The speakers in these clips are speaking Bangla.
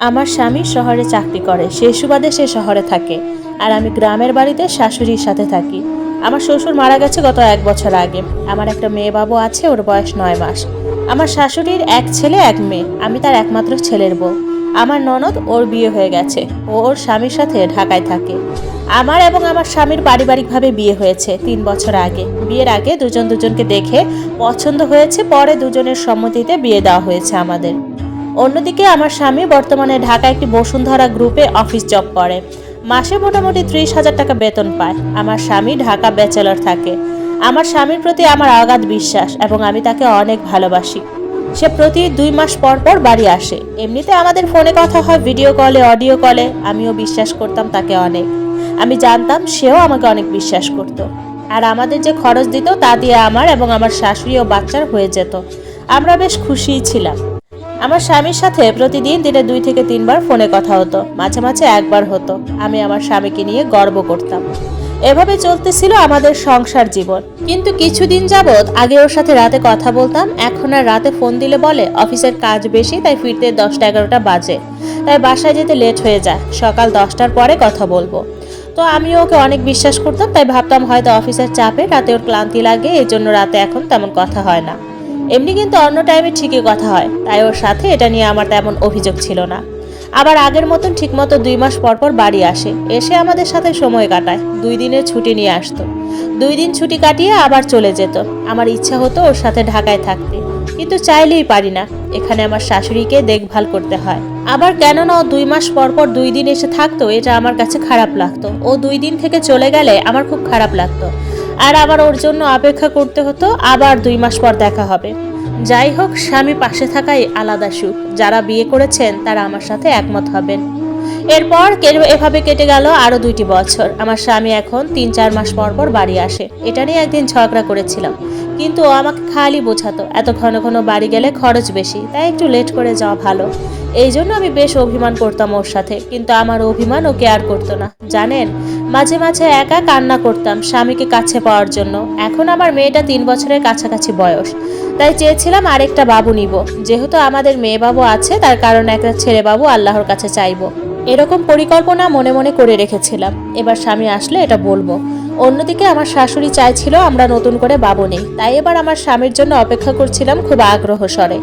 আমার স্বামী শহরে চাকরি করে সেই সুবাদে সে শহরে থাকে। আর আমি গ্রামের বাড়িতে শাশুড়ির সাথে থাকি। আমার শ্বশুর মারা গেছে গত এক বছর আগে। আমার একটা মেয়ে বাবু আছে, ওর বয়স নয় মাস। আমার শাশুড়ির এক ছেলে, এক মেয়ে। আমি তার একমাত্র ছেলের বউ। আমার ননদ ওর বিয়ে হয়ে গেছে। ও ওর স্বামীর সাথে ঢাকায় থাকে। আমার এবং আমার স্বামীর পারিবারিকভাবে বিয়ে হয়েছে তিন বছর আগে। বিয়ের আগে দুজন দুজনকে দেখে পছন্দ হয়েছে, পরে দুজনের সম্মতিতে বিয়ে দেওয়া হয়েছে আমাদের। অন্যদিকে আমার স্বামী বর্তমানে ঢাকা একটি বসুন্ধরা গ্রুপে অফিস জব করে। মাসে মোটামুটি ত্রিশ হাজার টাকা বেতন পায়। আমার স্বামী ঢাকা ব্যাচেলর থাকে। আমার স্বামীর প্রতি আমার অগাধ বিশ্বাস এবং আমি তাকে অনেক ভালোবাসি। সে প্রতি দুই মাস পর পর বাড়ি আসে। এমনিতে আমাদের ফোনে কথা হয়, ভিডিও কলে, অডিও কলে। আমিও বিশ্বাস করতাম তাকে অনেক। আমি জানতাম সেও আমাকে অনেক বিশ্বাস করত। আর আমাদের যে খরচ দিত তা দিয়ে আমার এবং আমার শাশুড়ি ও বাচ্চার হয়ে যেত। আমরা বেশ খুশিই ছিলাম। আমার স্বামীর সাথে প্রতিদিন দিনে দুই থেকে তিনবার ফোনে কথা হতো। মাঝে মাঝে একবার হতো। আমি আমার স্বামীকে নিয়ে গর্ব করতাম। এভাবে চলতেছিল আমাদের সংসার জীবন। কিন্তু কিছুদিন যাবৎ আগে ওর সাথে রাতে কথা বলতাম। এখন আর রাতে ফোন দিলে বলে, অফিসের কাজ বেশি, তাই ফিরতে দশটা এগারোটা বাজে। তাই বাসায় যেতে লেট হয়ে যায়। সকাল দশটার পরে কথা বলব। তো আমি ওকে অনেক বিশ্বাস করতাম, তাই ভাবতাম হয়তো অফিসের চাপে রাতে ওর ক্লান্তি লাগে এই জন্য রাতে এখন তেমন কথা হয় না। এমনি কিন্তু অন্য টাইমে ঠিকই কথা হয়। তাই ওর সাথে এটা নিয়ে আমার তেমন অভিযোগ ছিল না। আবার আগের মতন ঠিকমতো দুই মাস পর পর বাড়ি আসে। এসে আমাদের সাথে সময় কাটায়। দুই দিনের ছুটি নিয়ে আসতো। দুই দিন ছুটি কাটিয়ে আবার চলে যেত। আমার ইচ্ছা হতো ওর সাথে ঢাকায় থাকতে। কিন্তু চাইলেই পারি না। এখানে আমার শাশুড়িকে দেখভাল করতে হয়। আবার কেননা ও দুই মাস পর পর দুই দিন এসে থাকতো, এটা আমার কাছে খারাপ লাগতো। ও দুই দিন থেকে চলে গেলে আমার খুব খারাপ লাগতো। আর আবার ওর জন্য অপেক্ষা করতে হতো, আবার দুই মাস পর দেখা হবে। যাই হোক, স্বামী পাশে থাকাই আলাদা সুখ। যারা বিয়ে করেছেন, তারা আমার সাথে একমত হবেন। এরপর এভাবে কেটে গেল আরও দুইটি বছর। আমার স্বামী এখন তিন চার মাস পর পর বাড়ি আসে। এটা নিয়ে একদিন ঝগড়া করেছিলাম। কিন্তু ও আমাকে খালি বোঝাতো, এত ঘন ঘন বাড়ি গেলে খরচ বেশি, তাই একটু লেট করে যাওয়া ভালো। এই জন্য আমি বেশ অভিমান করতাম ওর সাথে, কিন্তু আমার অভিমান ও কেয়ার করতো না। জানেন, মাঝে মাঝে একা কান্না করতাম স্বামীকে কাছে পাওয়ার জন্য। এখন আমার মেয়েটা তিন বছরের কাছাকাছি বয়স। তাই চেয়েছিলাম আরেকটা বাবু নিব। যেহেতু আমাদের মেয়ে বাবু আছে, তার কারণ একটা ছেলে বাবু আল্লাহর কাছে চাইব। এরকম পরিকল্পনা মনে মনে করে রেখেছিলাম। এবার স্বামী আসলে এটা বলব। অন্যদিকে আমার শাশুড়ি চাইছিল আমরা নতুন করে বাবু নেই। তাই এবার আমার স্বামীর জন্য অপেক্ষা করছিলাম খুব আগ্রহ স্বরে।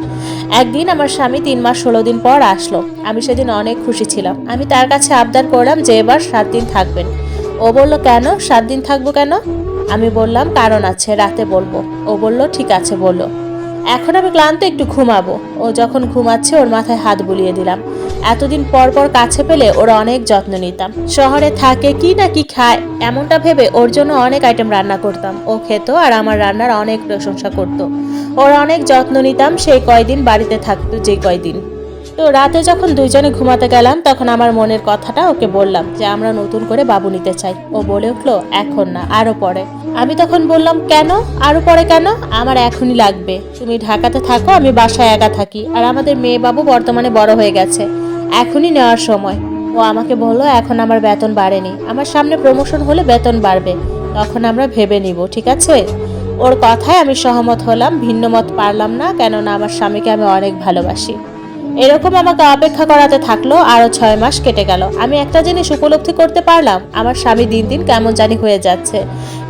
একদিন আমার স্বামী তিন মাস ষোলো দিন পর আসলো। আমি সেদিন অনেক খুশি ছিলাম। আমি তার কাছে আবদার করলাম যে এবার সাত দিন থাকবেন। ও বলল, কেন? সাত দিন থাকব কেন? আমি বললাম, কারণ আছে, রাতে বলব। ও বলল, ঠিক আছে বলল এখন আমি ক্লান্ত একটু ঘুমাবো। ও যখন ঘুমাচ্ছে, ওর মাথায় হাত বুলিয়ে দিলাম। এতদিন পর পর কাছে পেলে ওর অনেক যত্ন নিতাম। শহরে থাকে কি না কি খায়, এমনটা ভেবে ওর জন্য অনেক আইটেম রান্না করতাম। ও খেত আর আমার রান্নার অনেক প্রশংসা করত। ওর অনেক যত্ন নিতাম সেই কয়দিন বাড়িতে থাকতো যে কয়দিন। তো রাতে যখন দুইজনে ঘুমাতে গেলাম, তখন আমার মনের কথাটা ওকে বললাম যে, আমরা নতুন করে বাবু নিতে চাই। ও বলে উঠল, এখন না, আরও পরে। আমি তখন বললাম, কেন? আরও পরে কেন? আমার এখনই লাগবে। তুমি ঢাকাতে থাকো, আমি বাসায় একা থাকি। আর আমাদের মেয়ে বাবু বর্তমানে বড় হয়ে গেছে। এখনই নেওয়ার সময়। ও আমাকে বলল, এখন আমার বেতন বাড়েনি। আমার সামনে প্রমোশন হলে বেতন বাড়বে। তখন আমরা ভেবে নিব, ঠিক আছে? ওর কথায় আমি সহমত হলাম, ভিন্ন মত পারলাম না, কেননা আমার স্বামীকে আমি অনেক ভালোবাসি। এরকম আমাকে অপেক্ষা করাতে থাকল আরও ছয় মাস কেটে গেল। আমি একটা জিনিস উপলব্ধি করতে পারলাম, আমার স্বামী দিন দিন কেমন জানি হয়ে যাচ্ছে।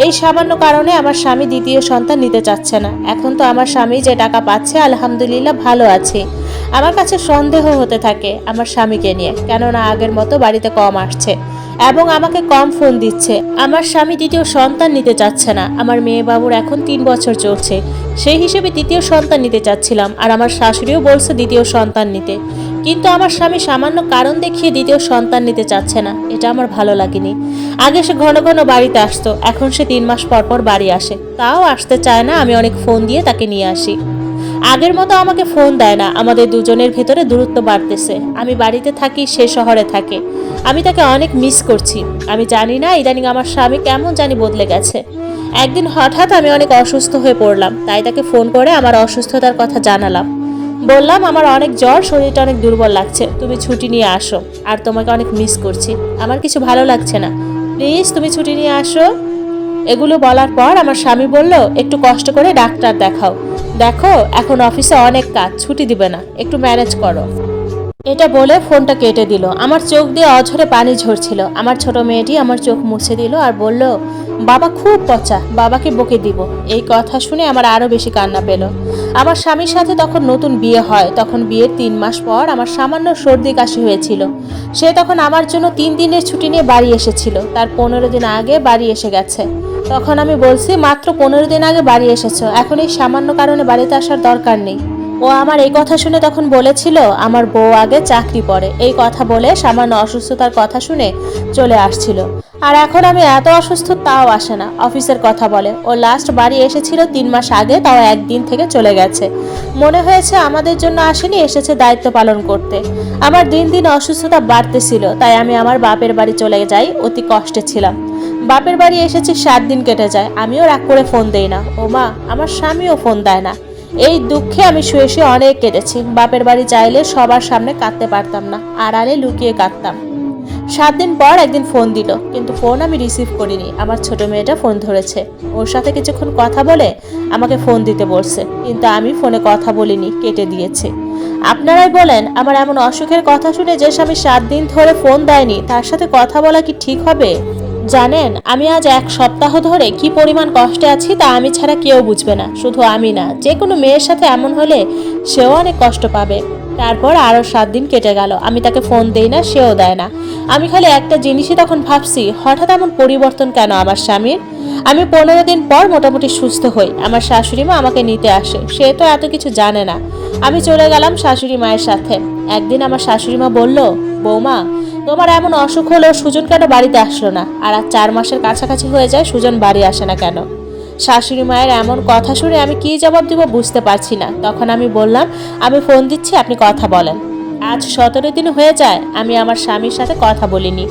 এই সামান্য কারণে আমার স্বামী দ্বিতীয় সন্তান নিতে চাচ্ছে না। এখন তো আমার স্বামী যে টাকা পাচ্ছে, আলহামদুলিল্লাহ ভালো আছে। আমার কাছে সন্দেহ হতে থাকে আমার স্বামীকে নিয়ে, কেননা আগের মতো বাড়িতে কম আসছে। এবং আমাকে কম ফোন দিচ্ছে। আমার স্বামী দ্বিতীয় সন্তান নিতে চাচ্ছে না। আমার মেয়ে বাবুর এখন তিন বছর চলছে। সেই হিসেবে দ্বিতীয় সন্তান নিতে চাচ্ছিলাম আর আমার শাশুড়িও বলছে দ্বিতীয় সন্তান নিতে। কিন্তু আমার স্বামী সামান্য কারণ দেখিয়ে দ্বিতীয় সন্তান নিতে চাচ্ছে না। এটা আমার ভালো লাগেনি। আগে সে ঘন ঘন বাড়িতে আসতো। এখন সে তিন মাস পর পর বাড়ি আসে। তাও আসতে চায় না। আমি অনেক ফোন দিয়ে তাকে নিয়ে আসি। আগের মতো আমাকে ফোন দেয় না। আমাদের দুজনের ভেতরে দূরত্ব বাড়তেছে। আমি বাড়িতে থাকি, সে শহরে থাকে। আমি তাকে অনেক মিস করছি। আমি জানি না ইদানিং আমার স্বামী কেমন জানি বদলে গেছে। একদিন হঠাৎ আমি অনেক অসুস্থ হয়ে পড়লাম। তাই তাকে ফোন করে আমার অসুস্থতার কথা জানালাম। বললাম, আমার অনেক জ্বর, শরীরটা অনেক দুর্বল লাগছে। তুমি ছুটি নিয়ে আসো। আর তোমাকে অনেক মিস করছি। আমার কিছু ভালো লাগছে না। প্লিজ তুমি ছুটি নিয়ে আসো। এগুলো বলার পর আমার স্বামী বলল, একটু কষ্ট করে ডাক্তার দেখাও। দেখো, এখন অফিসে অনেক কাজ, ছুটি দিবে না। একটু ম্যানেজ করো। এটা বলে ফোনটা কেটে দিল। আমার চোখ দিয়ে অঝরে পানি ঝরছিল। আমার ছোট মেয়েটি আমার চোখ মুছে দিল আর বলল, বাবা খুব পচা, বাবাকে বকে দিব। এই কথা শুনে আমার আরও বেশি কান্না পেল। আমার স্বামীর সাথে তখন নতুন বিয়ে হয়। তখন বিয়ের তিন মাস পর আমার সামান্য সর্দি কাশি হয়েছিল। সে তখন আমার জন্য তিন দিনের ছুটি নিয়ে বাড়ি এসেছিল। তার পনেরো দিন আগে বাড়ি এসে গেছে। তখন আমি বলছি, মাত্র পনেরো দিন আগে বাড়ি এসেছ। এখন এই সামান্য কারণে বাড়িতে আসার দরকার নেই। ও আমার এই কথা শুনে তখন বলেছিল, আমার বউ আগে চাকরি পড়ে। এই কথা বলে সামান্য অসুস্থতার কথা শুনে চলে আসছিল। আর এখন আমি এত অসুস্থ তাও আসে না, অফিসের কথা বলে। ও লাস্ট বাড়ি এসেছিল তিন মাস আগে, তাও একদিন থেকে চলে গেছে। মনে হয়েছে আমাদের জন্য আসেনি, এসেছে দায়িত্ব পালন করতে। আমার দিন দিন অসুস্থতা বাড়তেছিল, তাই আমি আমার বাপের বাড়ি চলে যাই, অতি কষ্টে ছিলাম। বাপের বাড়ি এসেছি সাত দিন কেটে যায়, আমিও রাগ করে ফোন দেই না। ও মা, আমার স্বামীও ফোন দেয় না। এই দুঃখে আমি শুয়ে শুয়ে অনেক কেটেছি। বাপের বাড়ি চাইলে সবার সামনে কাঁদতে পারতাম না, আড়ালে লুকিয়ে কাঁদতাম। সাত দিন পর একদিন ফোন দিল, কিন্তু ফোন আমি রিসিভ করিনি। আমার ছোট মেয়েটা ফোন ধরেছে। ওর সাথে কিছুক্ষণ কথা বলে আমাকে ফোন দিতে বলছে, কিন্তু আমি ফোনে কথা বলিনি, কেটে দিয়েছে। আপনারাই বলেন, আমার এমন অসুখের কথা শুনে যে স্বামী সাত দিন ধরে ফোন দেয়নি, তার সাথে কথা বলা কি ঠিক হবে? জানেন, আমি আজ এক সপ্তাহ ধরে কি পরিমাণ কষ্টে আছি তা আমি ছাড়া কেউ বুঝবে না। শুধু আমি না, যে কোনো মেয়ের সাথে এমন হলে সেও অনেক কষ্ট পাবে। তারপর আরও সাত দিন কেটে গেল, আমি তাকে ফোন দেই না, সেও দেয় না। আমি খালি একটা জিনিসই তখন ভাবছি, হঠাৎ এমন পরিবর্তন কেন আমার স্বামীর? আমি পনেরো দিন পর মোটামুটি সুস্থ হই, আমার শাশুড়ি মা আমাকে নিতে আসে, সে তো এত কিছু জানে না। আমি চলে গেলাম শাশুড়ি মায়ের সাথে। একদিন আমার শাশুড়ি মা বলল, বৌমা তোমার এমন অসুখ হলো সুজন কেন বাড়িতে আসলো না? আর আর চার মাসের কাছাকাছি হয়ে যায়, সুজন বাড়ি আসে না কেন? শাশুড়ি মায়ের এমন কথা শুনে আমি কী জবাব দিব বুঝতে পারছি না। তখন আমি বললাম, আমি ফোন দিচ্ছি, আপনি কথা বলেন। আজ সতেরো দিন হয়ে যায়, আমি আমার স্বামীর সাথে কথা বলিনি।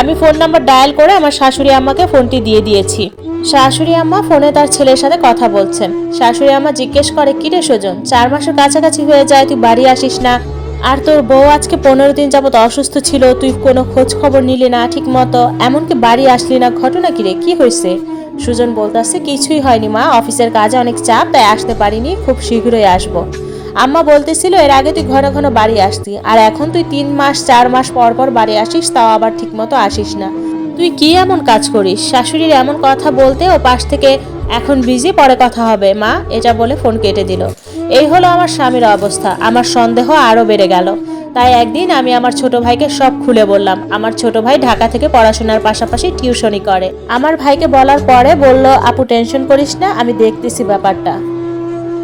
আমি ফোন নাম্বার ডায়াল করে আমার শাশুড়ি আম্মাকে ফোনটি দিয়ে দিয়েছি। শাশুড়ি আম্মা ফোনে তার ছেলের সাথে কথা বলছেন। শাশুড়ি আম্মা জিজ্ঞেস করে কিরে সুজন, চার মাসের কাছাকাছি হয়ে যায়, তুই বাড়ি আসিস না? আর তোর বউ আজকে পনেরো দিন যাবত অসুস্থ ছিল, তুই কোনো খোঁজ খবর নিলি না ঠিক মতো এমনকি বাড়ি আসলি না, ঘটনা কিরে কি হয়েছে? সুজন বলতেছে, কিছুই হয়নি মা, অফিসের কাজে অনেক চাপ, তাই আসতে পারিনি, খুব শীঘ্রই আসব। আম্মা বলতেছিল, এর আগে তুই ঘন ঘন বাড়ি আসতি, আর এখন তুই তিন মাস, চার মাস পর পর বাড়ি আসিস, তাও আবার ঠিক মতো আসিস না। তুই কি এমন কাজ করিস? শাশুড়ির এমন কথা বলতে ও পাশ থেকে এখন বিজি পরে কথা হবে। মা, এটা বলে ফোন কেটে দিল। এই হলো আমার স্বামীর অবস্থা। আমার সন্দেহ আরও বেড়ে গেল। তাই একদিন আমি আমার ছোট ভাইকে সব খুলে বললাম। আমার ছোট ভাই ঢাকা থেকে পড়াশোনার পাশাপাশি টিউশনই করে। আমার ভাইকে বলার পরে বলল, আপু, টেনশন করিস না, আমি দেখতেছি ব্যাপারটা।